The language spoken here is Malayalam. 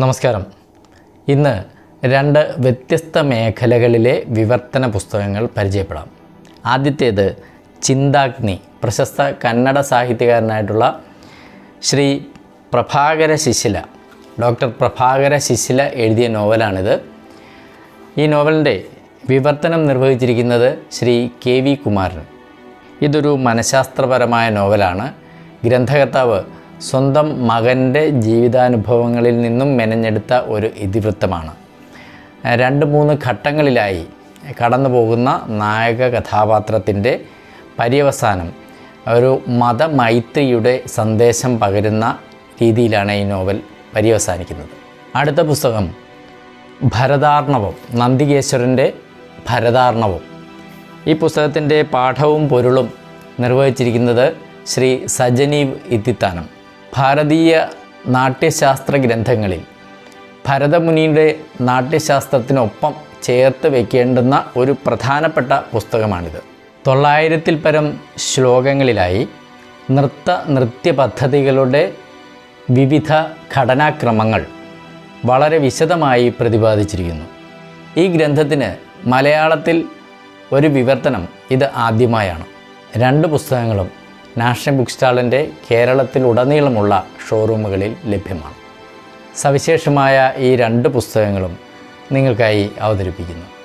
നമസ്കാരം. ഇന്ന് രണ്ട് വ്യത്യസ്ത മേഖലകളിലെ വിവർത്തന പുസ്തകങ്ങൾ പരിചയപ്പെടാം. ആദ്യത്തേത് ചിന്താഗ്നി പ്രശസ്ത കന്നഡ സാഹിത്യകാരനായിട്ടുള്ള ശ്രീ പ്രഭാകര ശിശില. ഡോക്ടർ പ്രഭാകര ശിശില എഴുതിയ നോവലാണിത്. ഈ നോവലിന്റെ വിവർത്തനം നിർവഹിച്ചിരിക്കുന്നത് ശ്രീ കെ വി കുമാരൻ. ഇതൊരു മനഃശാസ്ത്രപരമായ നോവലാണ്. ഗ്രന്ഥകർത്താവ് സ്വന്തം മകന്റെ ജീവിതാനുഭവങ്ങളിൽ നിന്നും മെനഞ്ഞെടുത്ത ഒരു ഇതിവൃത്തമാണ്. രണ്ട് മൂന്ന് ഘട്ടങ്ങളിലായി കടന്നു പോകുന്ന നായക കഥാപാത്രത്തിന്റെ പര്യവസാനം ഒരു മതമൈത്രിയുടെ സന്ദേശം പകരുന്ന രീതിയിലാണ് ഈ നോവൽ പര്യവസാനിക്കുന്നത്. അടുത്ത പുസ്തകം ഭരതാർണവം നന്ദികേശ്വരന്റെ ഭരതാർണവം. ഈ പുസ്തകത്തിന്റെ പാഠവും പൊരുളും നിർവഹിച്ചിരിക്കുന്നത് ശ്രീ സജനീവ് ഇത്തിത്താനം. ഭാരതീയ നാട്യശാസ്ത്ര ഗ്രന്ഥങ്ങളിൽ ഭരതമുനിയുടെ നാട്യശാസ്ത്രത്തിനൊപ്പം ചേർത്ത് വയ്ക്കേണ്ടുന്ന ഒരു പ്രധാനപ്പെട്ട പുസ്തകമാണിത്. തൊള്ളായിരത്തിൽ പരം ശ്ലോകങ്ങളിലായി നൃത്ത നൃത്യ പദ്ധതികളുടെ വിവിധ ഘടനാക്രമങ്ങൾ വളരെ വിശദമായി പ്രതിപാദിച്ചിരിക്കുന്നു. ഈ ഗ്രന്ഥത്തിന് മലയാളത്തിൽ ഒരു വിവർത്തനം ഇത് ആദ്യമായാണ്. രണ്ട് പുസ്തകങ്ങളും നാഷണൽ ബുക്ക് സ്റ്റാളിന്റെ കേരളത്തിലുടനീളമുള്ള ഷോറൂമുകളിൽ ലഭ്യമാണ്. സവിശേഷമായ ഈ രണ്ട് പുസ്തകങ്ങളും നിങ്ങൾക്കായി അവതരിപ്പിക്കുന്നു.